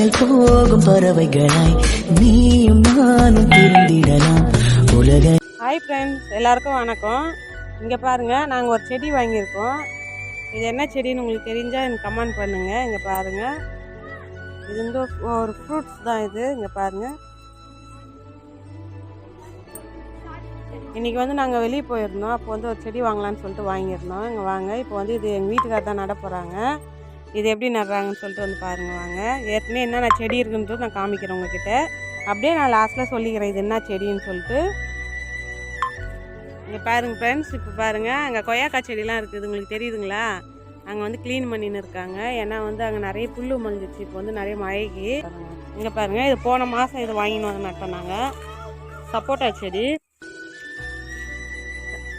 விண்ணை போகும் பறவைகளாய் நீயும் நானும் திருந்திடலாம் உலக ஹாய் ஃப்ரெண்ட்ஸ் எல்லாருக்கும் வணக்கம். இங்கே பாருங்கள் நாங்கள் ஒரு செடி வாங்கியிருக்கோம். இது என்ன செடின்னு உங்களுக்கு தெரிஞ்சால் எனக்கு கமெண்ட் பண்ணுங்கள் இங்கே பாருங்கள் இது வந்து ஒரு ஃப்ரூட்ஸ் தான் இது. இங்கே பாருங்கள் இன்றைக்கி வந்து நாங்கள் வெளியே போயிருந்தோம். அப்போ வந்து ஒரு செடி வாங்கலாம்னு சொல்லிட்டு வாங்கியிருந்தோம். இங்கே வாங்க. இப்போ வந்து இது எங்கள் வீட்டுக்காரர் தான் நட போகிறாங்க இது எப்படி நடுறாங்கன்னு சொல்லிட்டு வந்து பாருங்க வாங்க. ஏற்கனவே என்னென்ன செடி இருக்குன்றது நான் காமிக்கிறேன் உங்ககிட்ட. அப்படியே நான் லாஸ்ட்டில் சொல்லிக்கிறேன் இது என்ன செடின்னு சொல்லிட்டு. இங்கே பாருங்கள் ஃப்ரெண்ட்ஸ் இப்போ பாருங்கள் அங்கே கொய்யாக்காய் செடிலாம் இருக்குது உங்களுக்கு தெரியுதுங்களா? அங்கே வந்து க்ளீன் பண்ணின்னு இருக்காங்க. ஏன்னா வந்து அங்கே நிறைய புல் மங்கிச்சு இப்போ வந்து நிறைய மழைக்கு. இங்கே பாருங்கள் இது போன மாதம் இது வாங்கின்னு வந்து நட்டோம் நாங்கள் சப்போட்டா செடி.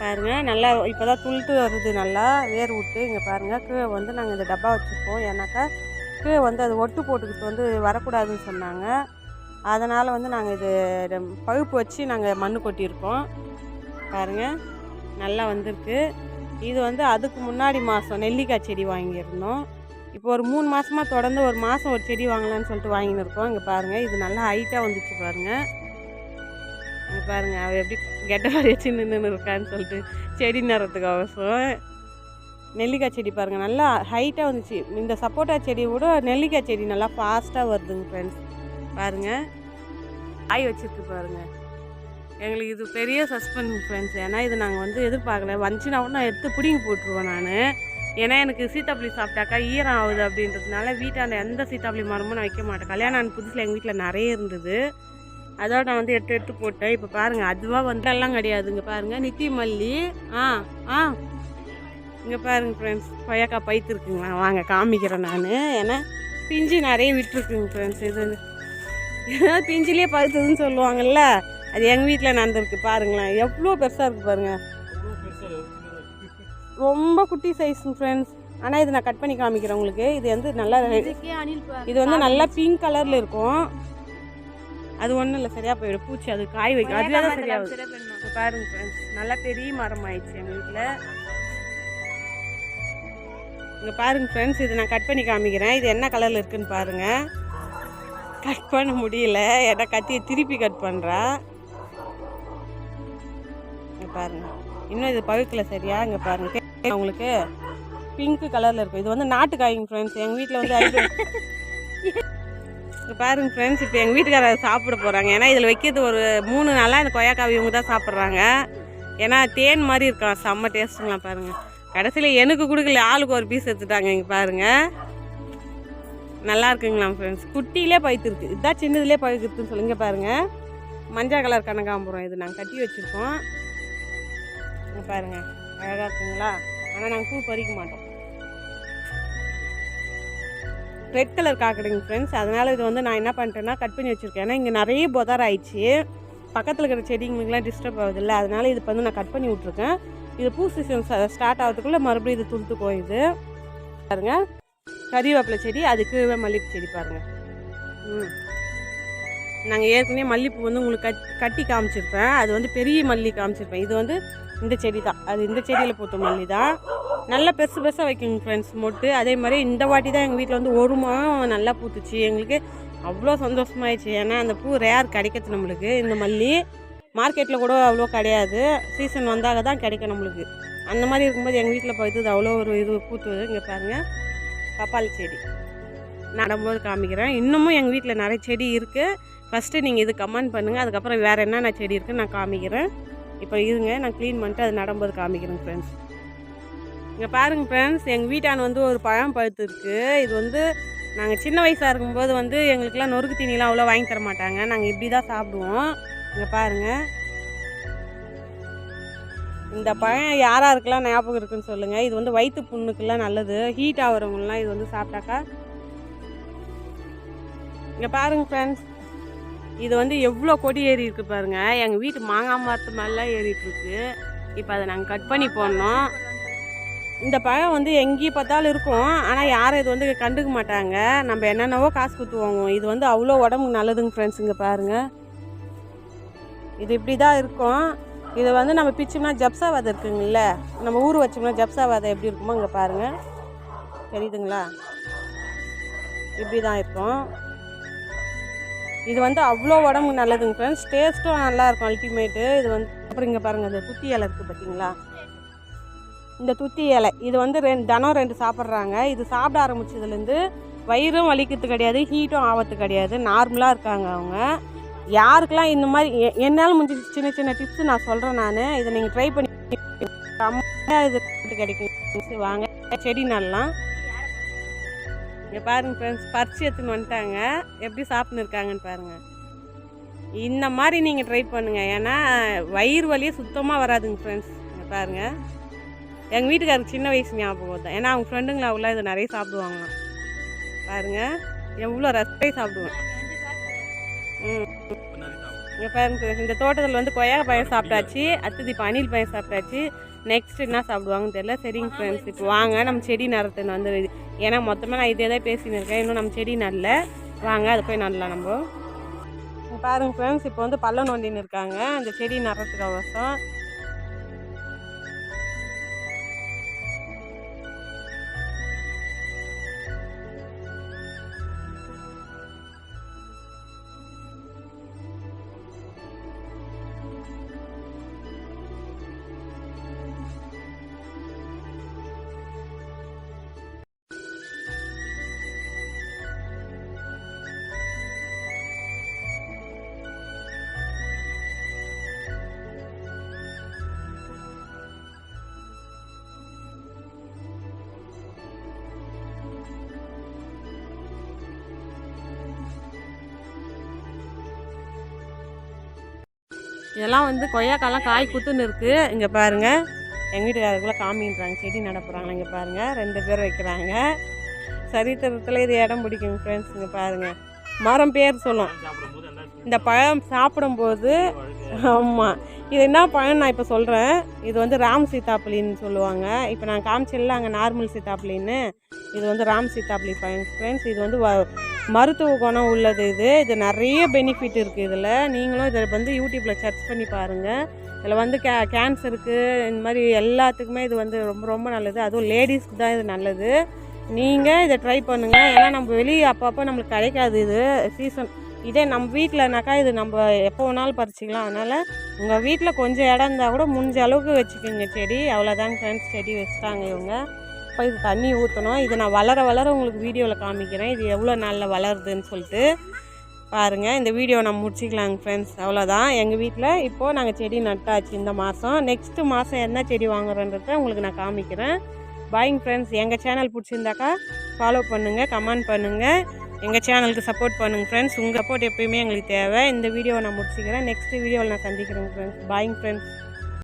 பாருங்கள் நல்லா இப்போ தான் துளுத்து வருது நல்லா வேர் விட்டு. இங்கே பாருங்கள் கீழே வந்து நாங்கள் இந்த டப்பா வச்சுருக்கோம். ஏன்னாக்கா கீழே வந்து அது ஒட்டு போட்டுக்கிட்டு வந்து வரக்கூடாதுன்னு சொன்னாங்க. அதனால் வந்து நாங்கள் இது பழுப்பு வச்சு நாங்கள் மண் கொட்டியிருக்கோம். பாருங்கள் நல்லா வந்திருக்கு. இது வந்து அதுக்கு முன்னாடி மாதம் நெல்லிக்காய் செடி வாங்கியிருந்தோம். இப்போ ஒரு மூணு மாதமாக தொடர்ந்து ஒரு மாதம் ஒரு செடி வாங்கலான்னு சொல்லிட்டு வாங்கின்னு இருக்கோம். இங்கே பாருங்கள் இது நல்லா ஹைட்டாக வந்துச்சு பாருங்கள் இங்கே பாருங்கள் அவள் எப்படி கெட்ட மாதிரி வச்சு நின்று இருக்கான்னு சொல்லிட்டு செடி நடுறதுக்கு அவசரம் நெல்லிக்காய் செடி பாருங்கள் நல்லா ஹைட்டாக வந்துச்சு. இந்த சப்போட்டா செடியை விட நெல்லிக்காய் செடி நல்லா ஃபாஸ்ட்டாக வருதுங்க ஃப்ரெண்ட்ஸ் பாருங்கள் காய் வச்சுருக்கு பாருங்கள் எங்களுக்கு இது பெரிய சஸ்பெண்ட் ஃப்ரெண்ட்ஸ் ஏன்னா இது நாங்கள் வந்து எதிர்பார்க்கல. வந்துச்சுன்னா கூட நான் எடுத்து பிடிங்கி போட்டுருவேன் நான். ஏன்னா எனக்கு சீத்தாப்பழி சாப்பிட்டாக்கா ஈரம் ஆகுது அப்படின்றதுனால வீட்டாண்ட எந்த சீத்தாப்பழி மரமும் நான் வைக்க மாட்டேன். கல்யாணம் ஆன புதுசில் எங்கள் வீட்டில் நிறைய இருந்தது. அதோட நான் வந்து எடுத்து எடுத்து போட்டேன். இப்போ பாருங்கள் அதுவாக வந்து எல்லாம் கிடையாது இங்கே பாருங்கள் நித்தி மல்லி. ஆ ஆ. இங்கே பாருங்கள் ஃப்ரெண்ட்ஸ் கொய்யாக்காய் பைத்து இருக்குங்களா? வாங்க காமிக்கிறேன் நான். ஏன்னா பிஞ்சு நிறைய விட்டுருக்குங்க ஃப்ரெண்ட்ஸ் இது பிஞ்சிலே பழுத்ததுன்னு சொல்லுவாங்கல்ல? அது எங்கள் வீட்டில் நடந்திருக்கு பாருங்களேன். எவ்வளோ பெருசாக இருக்குது பாருங்கள் ரொம்ப குட்டி சைஸ் ஃப்ரெண்ட்ஸ் ஆனால் இது நான் கட் பண்ணி காமிக்கிறேன் உங்களுக்கு. இது வந்து நல்லா இது வந்து நல்லா பிங்க் கலரில் இருக்கும். அது ஒன்றும் இல்லை சரியாக போயிடும். பூச்சி அது காய் வைக்கும். அதுவே தான் சரியாகும். பாருங்க ஃப்ரெண்ட்ஸ் நல்லா பெரிய மரம் ஆயிடுச்சு எங்கள் வீட்டில் இங்கே பாருங்க ஃப்ரெண்ட்ஸ் இது நான் கட் பண்ணி காமிக்கிறேன். இது என்ன கலரில் இருக்குன்னு பாருங்கள் கட் பண்ண முடியல. ஏன்னா கத்தியை திருப்பி கட் பண்ணுறா இங்கே பாருங்க. இன்னும் இது பழுக்கல சரியா? இங்கே பாருங்க. தெரியுதா உங்களுக்கு பிங்க் கலரில் இருக்கும். இது வந்து நாட்டு காய்ங்க ஃப்ரெண்ட்ஸ் எங்கள் வீட்டில் வந்து இப்போ பாருங்கள் பாருங்க ஃப்ரெண்ட்ஸ் இப்போ எங்கள் வீட்டுக்காரர் சாப்பிட போகிறாங்க ஏன்னா இதில் வைக்கிறது ஒரு மூணு நாளாக இந்த கொய்யாக்காய் இவங்க தான் சாப்பிட்றாங்க. ஏன்னா தேன் மாதிரி இருக்கலாம் செம்ம டேஸ்ட்டுங்களாம் பாருங்கள் கடைசியில் எனக்கு கொடுக்கல. ஆளுக்கு ஒரு பீஸ் எடுத்துட்டாங்க இங்கே பாருங்கள் நல்லா இருக்குங்களாம் ஃப்ரெண்ட்ஸ் குட்டியிலே பழுத்துருக்கு. இதுதான் சின்னதுலேயே பழுக்குதுன்னு சொல்லுங்க பாருங்கள் மஞ்சள் கலர் கனகாம்பரம் இது நாங்கள் கட்டி வச்சுருக்கோம். பாருங்கள் அழகாக இருக்குங்களா? ஆனால் நாங்கள் பூ பறிக்க மாட்டோம். ரெட் கலர் காக்கடைங்க ஃப்ரெண்ட்ஸ் அதனால் இது வந்து நான் என்ன பண்ணிட்டேன்னா கட் பண்ணி வச்சுருக்கேன். ஏன்னா இங்கே நிறைய புதர் ஆயிடுச்சு. பக்கத்தில் இருக்கிற செடிங்களுக்குலாம் டிஸ்டர்ப் ஆகுதில்ல. அதனால் இது வந்து நான் கட் பண்ணி விட்ருக்கேன் இது பூ சீசன் ஸ்டார்ட் ஆகிறதுக்குள்ளே மறுபடியும் இது துளுத்துக்கும் இது பாருங்கள் கறிவேப்பிலை செடி அதுக்கு மல்லிகைப்பூ செடி பாருங்கள் ம். நாங்கள் ஏற்கனவே மல்லிகைப்பூ வந்து உங்களுக்கு கட் கட்டி காமிச்சிருப்பேன். அது வந்து பெரிய மல்லி காமிச்சிருப்பேன். இது வந்து இந்த செடி தான் அது இந்த செடியில் பூத்த மல்லி தான் நல்லா பெருசு பெருசாக வைக்குங்க ஃப்ரெண்ட்ஸ் மொட்டு அதே மாதிரி இந்த வாட்டி தான் எங்கள் வீட்டில் வந்து ஒரு மாதம் நல்லா பூத்துச்சு. எங்களுக்கு அவ்வளோ சந்தோஷமாயிடுச்சு. ஏன்னா அந்த பூ ரேர் கிடைக்கிறது நம்மளுக்கு. இந்த மல்லி மார்க்கெட்டில் கூட அவ்வளோ கிடையாது. சீசன் வந்தாக தான் கிடைக்கும் நம்மளுக்கு. அந்த மாதிரி இருக்கும்போது எங்கள் வீட்டில் போயிட்டு அவ்வளோ ஒரு இது பூத்துவது இங்கே பாருங்கள் பப்பாளி செடி. நடும்போது காமிக்கிறேன். இன்னமும் எங்கள் வீட்டில் நிறைய செடி இருக்குது ஃபஸ்ட்டு நீங்கள் இது கமெண்ட் பண்ணுங்கள் அதுக்கப்புறம் வேறு என்னென்ன செடி இருக்குன்னு நான் காமிக்கிறேன். இப்போ இருங்க. நான் க்ளீன் பண்ணிட்டு அது நடும்போது காமிக்கிறேன் ஃப்ரெண்ட்ஸ் இங்கே பாருங்கள் ஃப்ரெண்ட்ஸ் எங்கள் வீட்டான வந்து ஒரு பழம் பழுத்து இருக்குது இது வந்து நாங்கள் சின்ன வயசாக இருக்கும்போது வந்து எங்களுக்கெல்லாம் நொறுக்கு தீனிலாம் அவ்வளோ வாங்கி தர மாட்டாங்க. நாங்கள் இப்படி தான் சாப்பிடுவோம். இங்கே பாருங்கள் இந்த பழம் யார் யாருக்கெல்லாம் ஞாபகம் இருக்குன்னு சொல்லுங்கள் இது வந்து வயிற்று புண்ணுக்கெல்லாம் நல்லது. ஹீட் ஆகிறவங்கலாம் இது வந்து சாப்பிட்டாக்கா. இங்கே பாருங்கள் ஃப்ரெண்ட்ஸ் இது வந்து எவ்வளோ கொடி ஏறி இருக்கு பாருங்கள் எங்கள் வீட்டு மாங்காய் மரத்து மேலாம் ஏறிட்டுருக்கு இப்போ அதை நாங்கள் கட் பண்ணி போடணும். இந்த பழம் வந்து எங்கேயும் பார்த்தாலும் இருக்கும். ஆனால் யாரும் இது வந்து கண்டுக்க மாட்டாங்க. நம்ம என்னென்னவோ காசு கொடுத்து வாங்குவோம். இது வந்து அவ்வளோ உடம்புக்கு நல்லதுங்க ஃப்ரெண்ட்ஸ் இங்கே பாருங்கள் இது இப்படி தான் இருக்கும். இது வந்து நம்ம பிச்சோம்னா ஜப்சா விதை இருக்குங்கல்ல நம்ம ஊர் வச்சோம்னா ஜப்சா விதை எப்படி இருக்குமோ இங்கே பாருங்கள் தெரியுதுங்களா? இப்படி தான் இருக்கும். இது வந்து அவ்வளோ உடம்புக்கு நல்லதுங்க ஃப்ரெண்ட்ஸ் டேஸ்ட்டும் நல்லா இருக்கும் அல்டிமேட்டு இது வந்து அப்புறம் இங்கே பாருங்கள் இந்த குத்தி இலை இருக்குது பார்த்தீங்களா இந்த துத்தி இலை. இது வந்து ரெண்டு தினம் ரெண்டு சாப்பிட்றாங்க. இது சாப்பிட ஆரம்பிச்சதுலேருந்து வயிறும் வலிக்கிறது கிடையாது ஹீட்டும் ஆபத்து கிடையாது. நார்மலாக இருக்காங்க அவங்க. யாருக்கெல்லாம் இந்த மாதிரி எ- என்னால் முடிஞ்ச சின்ன சின்ன டிப்ஸ் நான் சொல்கிறேன் நான். இதை நீங்கள் ட்ரை பண்ணி செம்மையா இது கிடைக்கும் வாங்க செடி நல்லா இங்கே பாருங்க ஃப்ரெண்ட்ஸ் பறிச்சு எடுத்துன்னு வந்துட்டாங்க. எப்படி சாப்பிட்னு இருக்காங்கன்னு பாருங்க. இந்த மாதிரி நீங்கள் ட்ரை பண்ணுங்கள் ஏன்னா வயிறு வலியே சுத்தமாக வராதுங்க ஃப்ரெண்ட்ஸ் பாருங்கள் எங்கள் வீட்டுக்காரருக்கு சின்ன வயசு ஞாபகம் தான் ஏன்னா அவங்க ஃப்ரெண்டுங்களா உள்ள இதை நிறைய சாப்பிடுவாங்களாம். பாருங்க. எவ்வளோ ரசத்தை சாப்பிடுவேன். ம். இங்கே பாருங்க இந்த தோட்டத்தில் வந்து கொய்யா பழம் சாப்பிட்டாச்சு. அடுத்தது இப்போ அணில் பழம் சாப்பிட்டாச்சு. நெக்ஸ்ட் என்ன சாப்பிடுவாங்கன்னு தெரியல. சரிங்க ஃப்ரெண்ட்ஸ் இப்போ வாங்க. நம்ம செடி நடத்துன்னு வந்து ஏன்னா மொத்தமாக நான் இதே தான் பேசின்னு இருக்கேன். இன்னும் நம்ம செடி நடல. வாங்க அது போய் நடலாம் நம்ம. பாருங்கள் பாருங்க ஃப்ரெண்ட்ஸ் இப்போ வந்து பள்ளம் நோண்டின்னு இருக்காங்க. அந்த செடி நடுறதுக்கு அவசரம். இதெல்லாம் வந்து கொய்யாக்காலாம் காய் குத்துன்னு இருக்குது இங்கே பாருங்கள் எங்கள் வீட்டுக்காரருக்குள்ள காமின்றாங்க. செடி நட இங்கே பாருங்கள் ரெண்டு பேர் வைக்கிறாங்க. சரித்திரத்தில் இது இடம் பிடிக்கும் ஃப்ரெண்ட்ஸ் இங்கே பாருங்கள் மரம் பேர் சொல்லும் இந்த பழம் சாப்பிடும்போது ஆமாம் இது என்ன பழம் நான் இப்போ சொல்கிறேன் இது வந்து ராம் சீதாப்பளின்னு சொல்லுவாங்க. இப்போ நான் காமிச்சிடல அங்கே நார்மல் சீதாப்பளின்னு இது வந்து ராம் சீதாப்பளி பழம் ஃப்ரெண்ட்ஸ் இது வந்து வ- மருத்துவ குணம் உள்ளது இது. இது நிறைய பெனிஃபிட் இருக்குது இதில். நீங்களும் இதை வந்து யூடியூப்பில் சர்ச் பண்ணி பாருங்கள் இதில் வந்து கே கேன்சருக்கு இந்த மாதிரி எல்லாத்துக்குமே இது வந்து ரொம்ப ரொம்ப நல்லது. அதுவும் லேடிஸ்க்கு தான் இது நல்லது. நீங்கள் இதை ட்ரை பண்ணுங்கள் ஏன்னா நம்ம வெளியே அப்பப்போ நம்மளுக்கு கிடைக்காது இது சீசன் இதே நம்ம வீட்டில்னாக்கா இது நம்ம எப்போ வேணாலும் பறிச்சிக்கலாம். அதனால் உங்கள் வீட்டில் கொஞ்சம் இடம் இருந்தால் கூட முடிஞ்ச அளவுக்கு வச்சுக்கோங்க செடி. அவ்வளோதாங்க ஃப்ரெண்ட்ஸ் செடி வச்சுட்டாங்க இவங்க. அப்போ இது தண்ணி ஊற்றணும் இது நான் வளர வளர உங்களுக்கு வீடியோவில் காமிக்கிறேன். இது எவ்வளோ நாளில் வளருதுன்னு சொல்லிட்டு பாருங்கள் இந்த வீடியோ நம்ம முடிச்சிக்கலாங்க ஃப்ரெண்ட்ஸ் அவ்வளோதான் எங்கள் வீட்டில் இப்போது நாங்கள் செடி நட்டாச்சு இந்த மாதம் நெக்ஸ்ட்டு மாதம் என்ன செடி வாங்குறோன்றத உங்களுக்கு நான் காமிக்கிறேன். பாய்ங் ஃப்ரெண்ட்ஸ் எங்கள் சேனல் பிடிச்சிருந்தாக்கா ஃபாலோ பண்ணுங்கள் கமெண்ட் பண்ணுங்கள் எங்கள் சேனலுக்கு சப்போர்ட் பண்ணுங்கள் ஃப்ரெண்ட்ஸ் உங்கள் சப்போர்ட் எப்பயுமே எங்களுக்கு தேவை. இந்த வீடியோவை நான் முடிச்சிக்கிறேன். நெக்ஸ்ட் வீடியோவில் நான் சந்திக்கிறேங்க ஃப்ரெண்ட்ஸ் பாயிங் ஃப்ரெண்ட்ஸ்